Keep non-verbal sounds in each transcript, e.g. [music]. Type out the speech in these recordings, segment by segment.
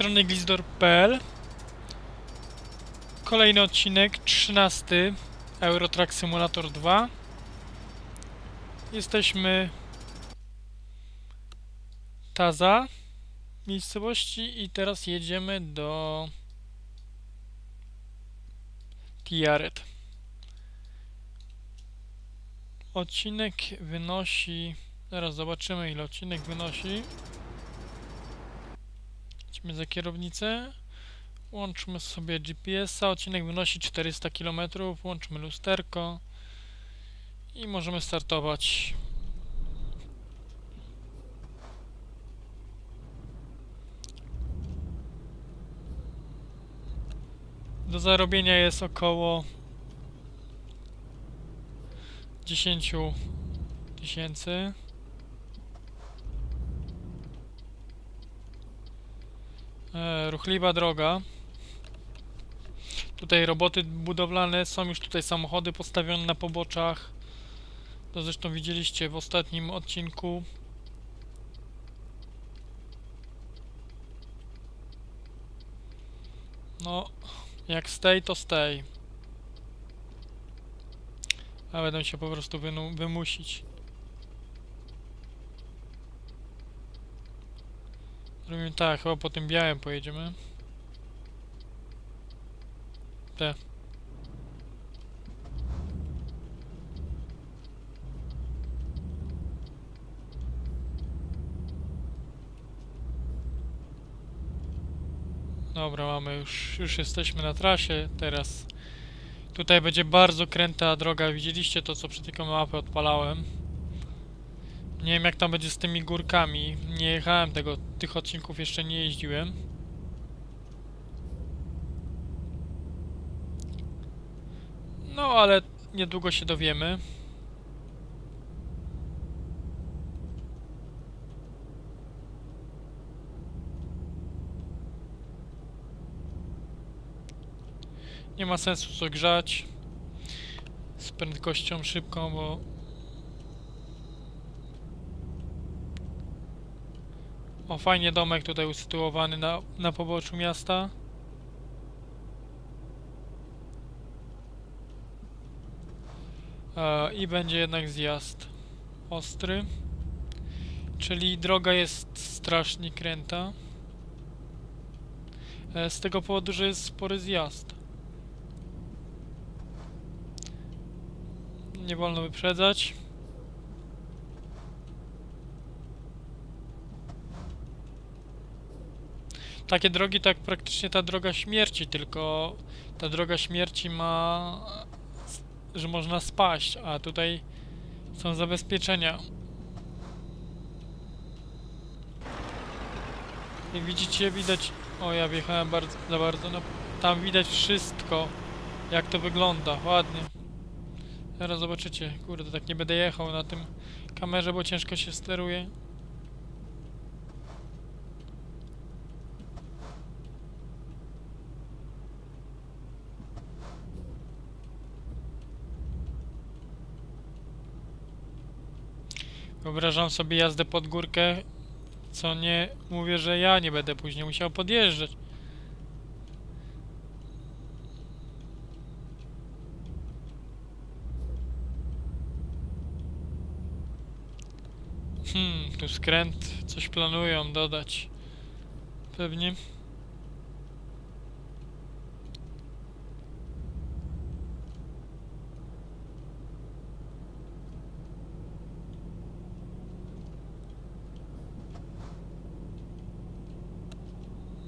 Strony glizdor.pl Kolejny odcinek, 13 Eurotrack Simulator 2 Jesteśmy Taza miejscowości i teraz jedziemy do Tiaret. Odcinek wynosi Zaraz zobaczymy ile odcinek wynosi. Idźmy za kierownicę. Łączmy sobie GPS-a. Odcinek wynosi 400 km. Włączmy lusterko. I możemy startować. Do zarobienia jest około 10 tysięcy. E, ruchliwa droga. Tutaj roboty budowlane, są już tutaj samochody postawione na poboczach. To zresztą widzieliście w ostatnim odcinku. No, jak stay to stay. A będę się po prostu wymusić. Robimy tak, chyba po tym białym pojedziemy. Te. Dobra, mamy już, już jesteśmy na trasie, teraz tutaj będzie bardzo kręta droga, widzieliście to co przy tylko mapę odpalałem. Nie wiem jak tam będzie z tymi górkami. Nie jechałem tego, tych odcinków jeszcze nie jeździłem. No ale niedługo się dowiemy. Nie ma sensu co grzać z prędkością szybką, bo O, fajnie domek tutaj usytuowany na, na poboczu miasta. E, I będzie jednak zjazd ostry. Czyli droga jest strasznie kręta. E, z tego powodu, że jest spory zjazd. Nie wolno wyprzedzać. Takie drogi tak praktycznie ta droga śmierci, tylko ta droga śmierci ma, że można spaść, a tutaj są zabezpieczenia. Jak widzicie, widać... O, ja wjechałem bardzo, za bardzo... No, tam widać wszystko, jak to wygląda. Ładnie. Teraz zobaczycie. Kurde, tak nie będę jechał na tym kamerze, bo ciężko się steruje. Wyobrażam sobie jazdę pod górkę, co nie mówię, że ja nie będę później musiał podjeżdżać. Hmm, tu skręt, coś planują dodać. Pewnie.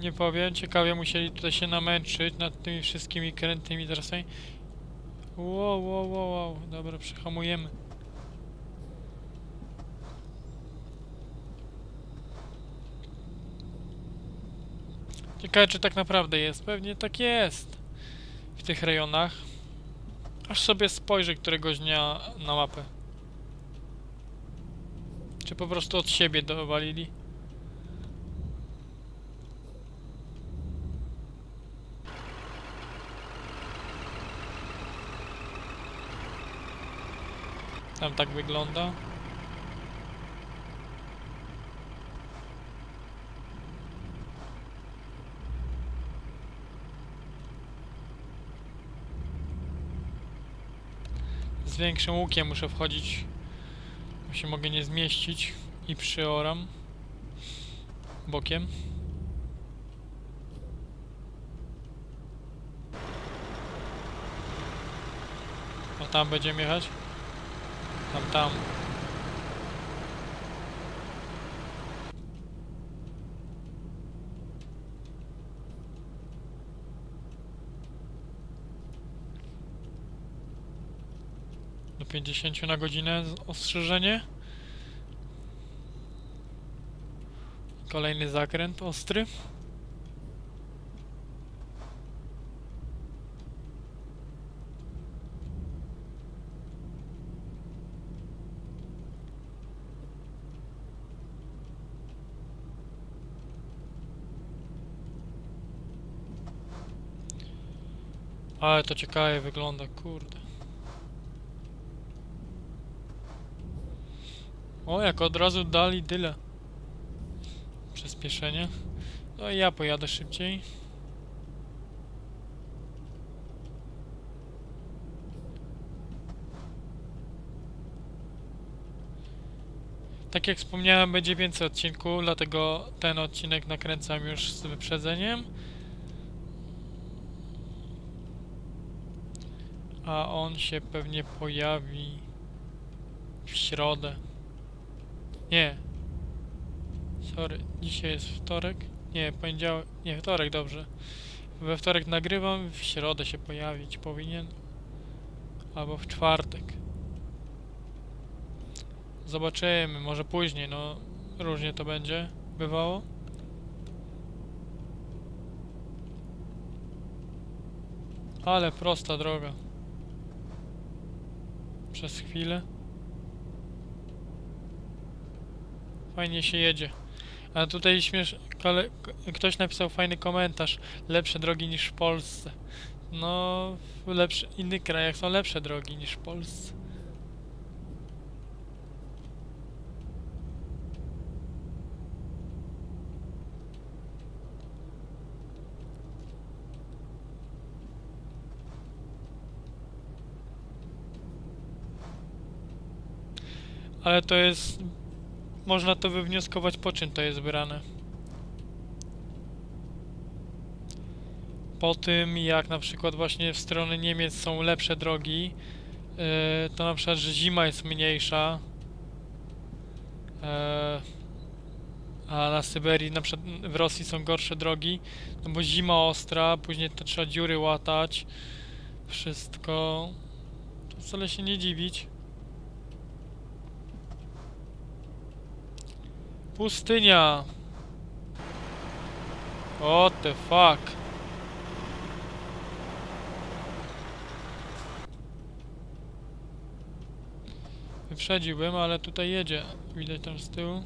Nie powiem, ciekawie musieli tutaj się namęczyć nad tymi wszystkimi krętymi trasami. Wow, wow, wow, wow. Dobra, przehamujemy. Ciekawe, czy tak naprawdę jest. Pewnie tak jest. W tych rejonach. Aż sobie spojrzę któregoś dnia na mapę. Czy po prostu od siebie dowalili. Tam tak wygląda. Z większym łukiem muszę wchodzić, bo się mogę nie zmieścić i przyoram bokiem. O tam będziemy jechać. Tam, tam. Do 50 na godzinę ostrzeżenie. Kolejny zakręt ostry. Ale to ciekawie wygląda, kurde. O, jak od razu dali tyle. Przyspieszenie. No i ja pojadę szybciej. Tak jak wspomniałem, będzie więcej odcinków, dlatego ten odcinek nakręcam już z wyprzedzeniem. A on się pewnie pojawi w środę. Nie. Sorry, dzisiaj jest wtorek. Nie, poniedziałek. Nie, wtorek, dobrze. We wtorek nagrywam, w środę się pojawić powinien. Albo w czwartek. Zobaczymy, może później, no różnie to będzie bywało. Ale prosta droga. Przez chwilę. Fajnie się jedzie. A tutaj śmiesz... Kole... Ktoś napisał fajny komentarz. Lepsze drogi niż w Polsce. No, w lepszy... innych krajach są lepsze drogi niż w Polsce. Ale to jest... Można to wywnioskować po czym to jest brane. Po tym jak na przykład właśnie w stronę Niemiec są lepsze drogi, yy, to na przykład, że zima jest mniejsza, yy, a na Syberii, na przykład w Rosji są gorsze drogi, no bo zima ostra, później to trzeba dziury łatać, wszystko. To wcale się nie dziwić. Pustynia. What the fuck? Wyprzedziłbym, ale tutaj jedzie. Widać tam z tyłu.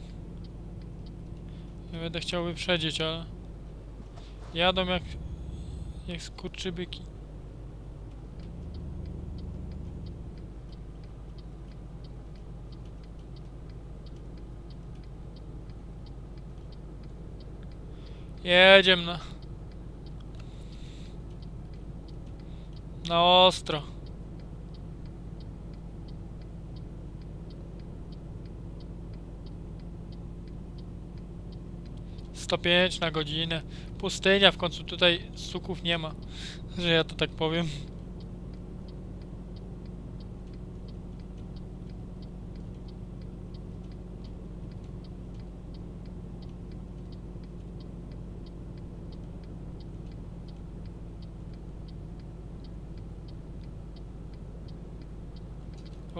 Ja będę chciał wyprzedzić, ale... Jadą jak... jak skurczybyki. Jedziemy na... Na ostro. Sto na godzinę. Pustynia, w końcu tutaj suków nie ma. Że ja to tak powiem.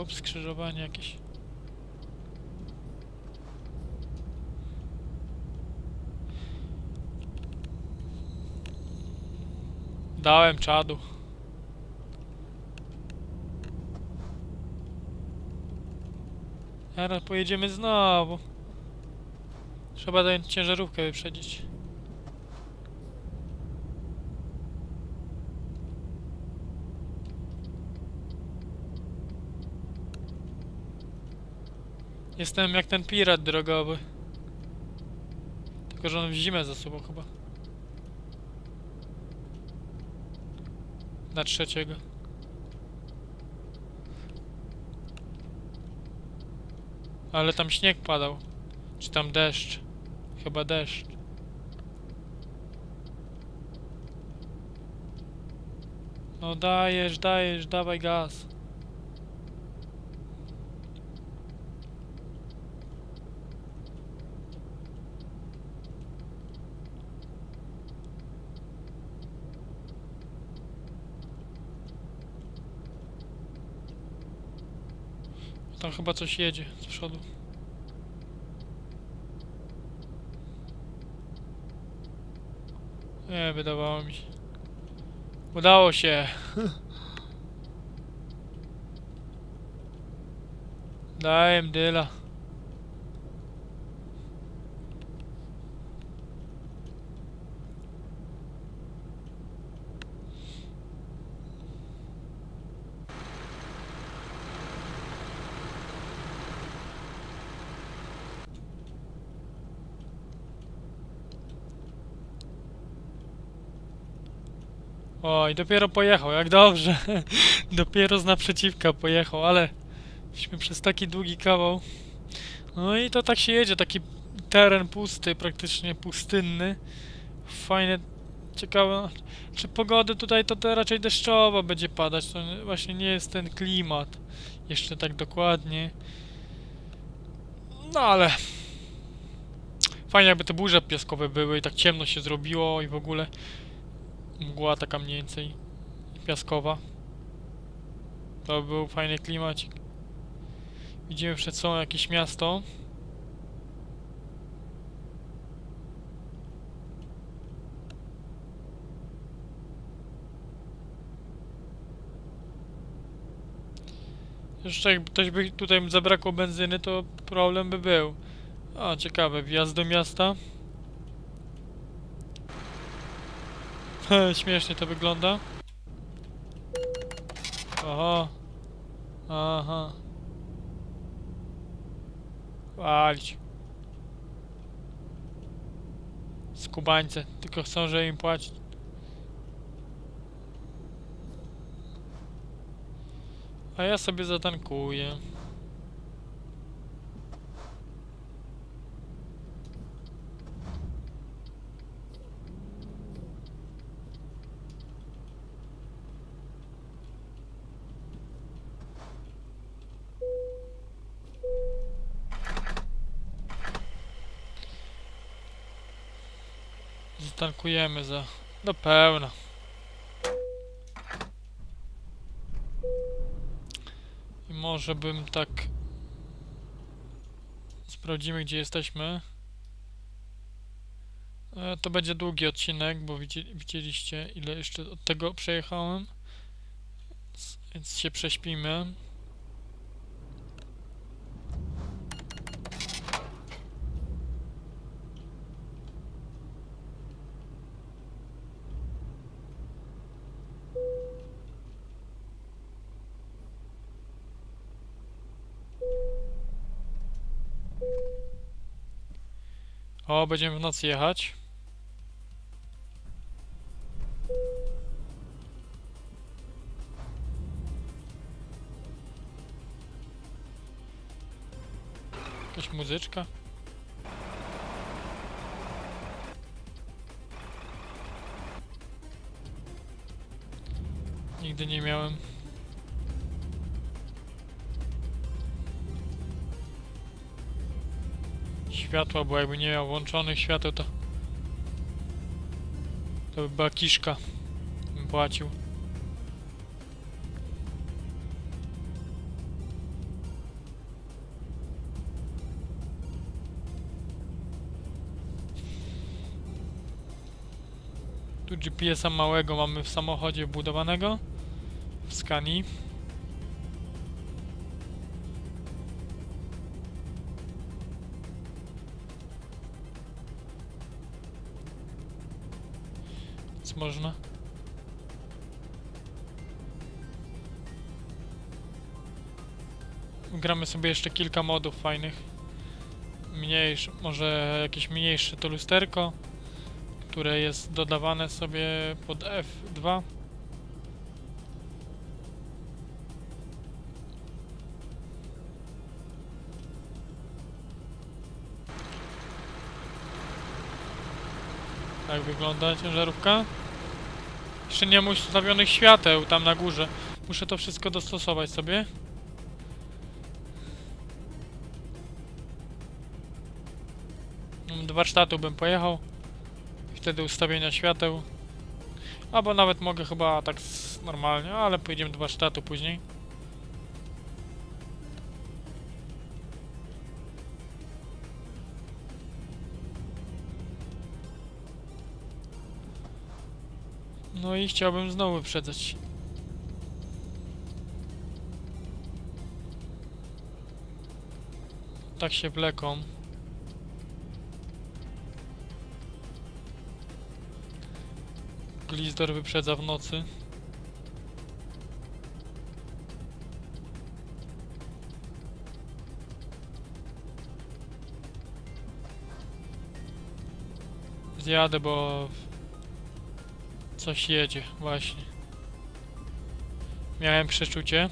Ups, skrzyżowanie jakieś. Dałem czadu. Teraz pojedziemy znowu. Trzeba tę ciężarówkę wyprzedzić. Jestem jak ten pirat drogowy. Tylko, że on w zimę za sobą chyba. Na trzeciego. Ale tam śnieg padał. Czy tam deszcz? Chyba deszcz. No dajesz, dajesz, dawaj gaz. Tam chyba coś jedzie z przodu. Nie, wydawało mi się. Udało się. [laughs] Daj im dyla. O, i dopiero pojechał, jak dobrze. [laughs] dopiero z naprzeciwka pojechał, ale myśmy przez taki długi kawał. No i to tak się jedzie, taki teren pusty, praktycznie pustynny. Fajne, ciekawe. Czy pogody tutaj to, to raczej deszczowa będzie padać, to nie- właśnie nie jest ten klimat. Jeszcze tak dokładnie. No ale... Fajnie jakby te burze piaskowe były i tak ciemno się zrobiło i w ogóle mgła taka mniej więcej piaskowa. To był fajny klimacik. Widzimy przed sobą jakieś miasto. Jeszcze ktoś by tutaj zabrakło benzyny, to problem by był. A, ciekawe, wjazd do miasta. [laughs] Śmiesznie to wygląda. Oho. Aha. Walić. Skubańce. Tylko chcą, że im płacić. A ja sobie zatankuję. Zatankujemy za... do pełna. I może bym tak... Sprawdzimy gdzie jesteśmy. E, to będzie długi odcinek, bo widzi, widzieliście ile jeszcze od tego przejechałem. Więc się prześpimy. O, będziemy w nocy jechać. Jakaś muzyczka. Nigdy nie miałem. Światła, bo jakby nie miał włączonych świateł, to... To by była kiszka. Bym płacił. Tu GPS-a małego mamy w samochodzie wbudowanego. W skani. można? Gramy sobie jeszcze kilka modów fajnych. Mniejszy, może jakieś mniejsze to lusterko, które jest dodawane sobie pod F2. Tak wygląda ciężarówka. Jeszcze nie ma ustawionych świateł tam na górze. Muszę to wszystko dostosować sobie. Do warsztatu bym pojechał. Wtedy ustawienia świateł. Albo nawet mogę chyba tak normalnie, ale pojedziemy do warsztatu później. No i chciałbym znowu wyprzedzać. Tak się wleką. Glizdor wyprzedza w nocy. Zjadę, bo coś jedzie, właśnie. Miałem przeczucie.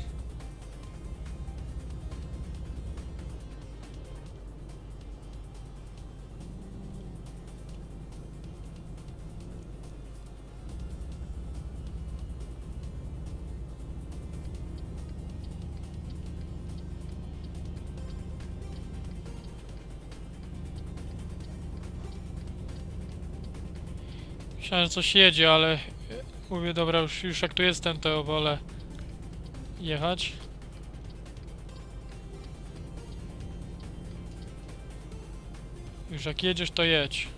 Myślałem, że coś jedzie, ale mówię, dobra, już, już jak tu jestem, to wolę jechać. Już jak jedziesz, to jedź.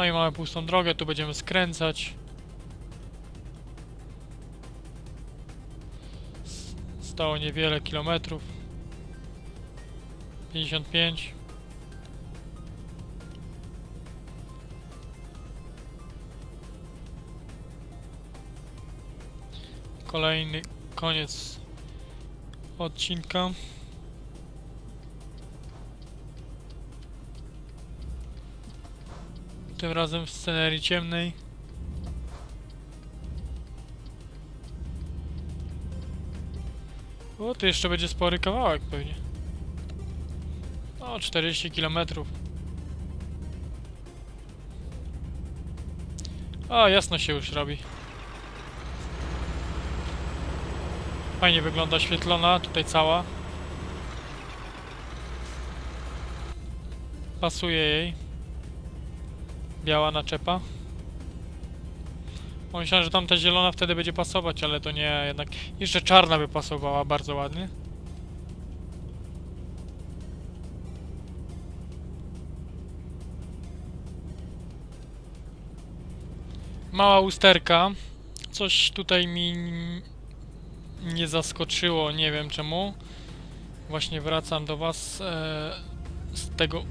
No i mamy pustą drogę, tu będziemy skręcać. Stało niewiele kilometrów. 55. Kolejny koniec odcinka. Tym razem w scenerii ciemnej. O, tu jeszcze będzie spory kawałek pewnie. O, 40 km. O, jasno się już robi. Fajnie wygląda świetlona, tutaj cała. Pasuje jej. Biała naczepa. Myślałem, że tamta zielona wtedy będzie pasować, ale to nie, jednak jeszcze czarna by pasowała bardzo ładnie. Mała usterka. Coś tutaj mi nie zaskoczyło, nie wiem czemu. Właśnie wracam do was e, z tego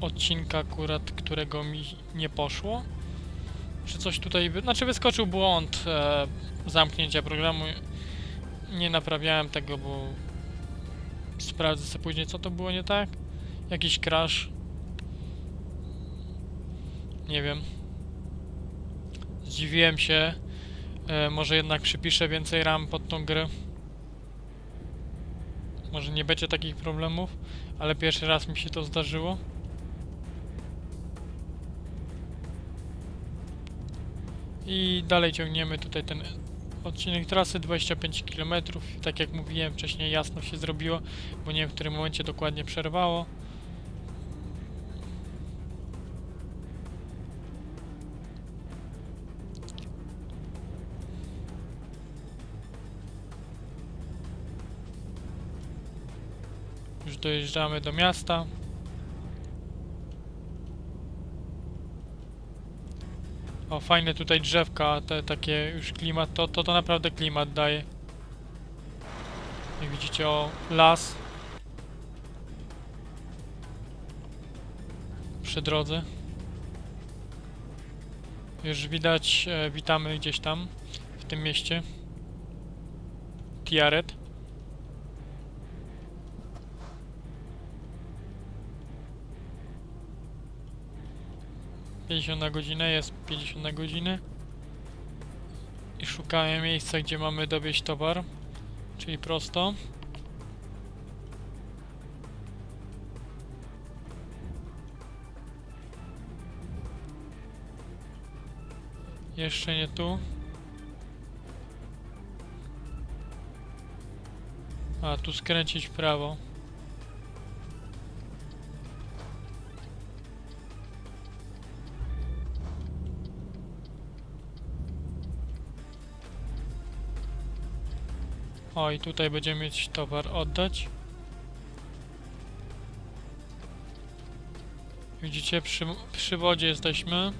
odcinka akurat, którego mi nie poszło. Czy coś tutaj... Wy... Znaczy wyskoczył błąd e, zamknięcia programu. Nie naprawiałem tego, bo sprawdzę sobie później, co to było nie tak. Jakiś crash. Nie wiem. Zdziwiłem się. E, może jednak przypiszę więcej RAM pod tą grę. Może nie będzie takich problemów, ale pierwszy raz mi się to zdarzyło. I dalej ciągniemy tutaj ten odcinek trasy 25 km. Tak jak mówiłem wcześniej jasno się zrobiło, bo nie wiem w którym momencie dokładnie przerwało. Już dojeżdżamy do miasta. O, fajne tutaj drzewka, te takie już klimat, to, to to naprawdę klimat daje. Jak widzicie, o, las. Przy drodze. Już widać, e, witamy gdzieś tam w tym mieście. Tiaret. Pięćdziesiąt na godzinę, jest 50 na godzinę. I szukamy miejsca, gdzie mamy dowieść towar. Czyli prosto. Jeszcze nie tu. A, tu skręcić w prawo. O, i tutaj będziemy mieć towar oddać. Widzicie, przy, przy wodzie jesteśmy.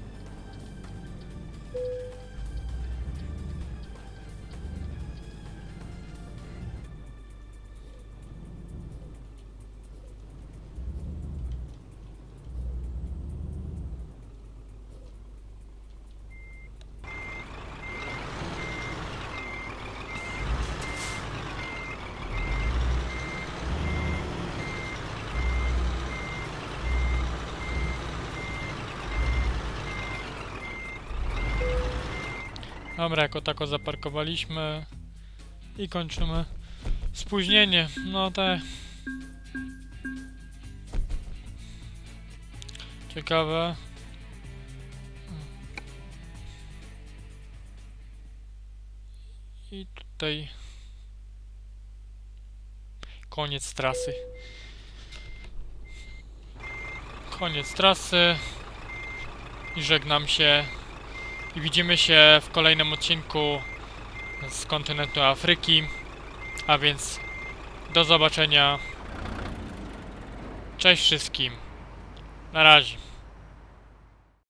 Dobra, jako tako zaparkowaliśmy i kończymy spóźnienie. No te ciekawe. I tutaj koniec trasy. Koniec trasy. I żegnam się i widzimy się w kolejnym odcinku z kontynentu Afryki. A więc do zobaczenia. Cześć wszystkim. Na razie.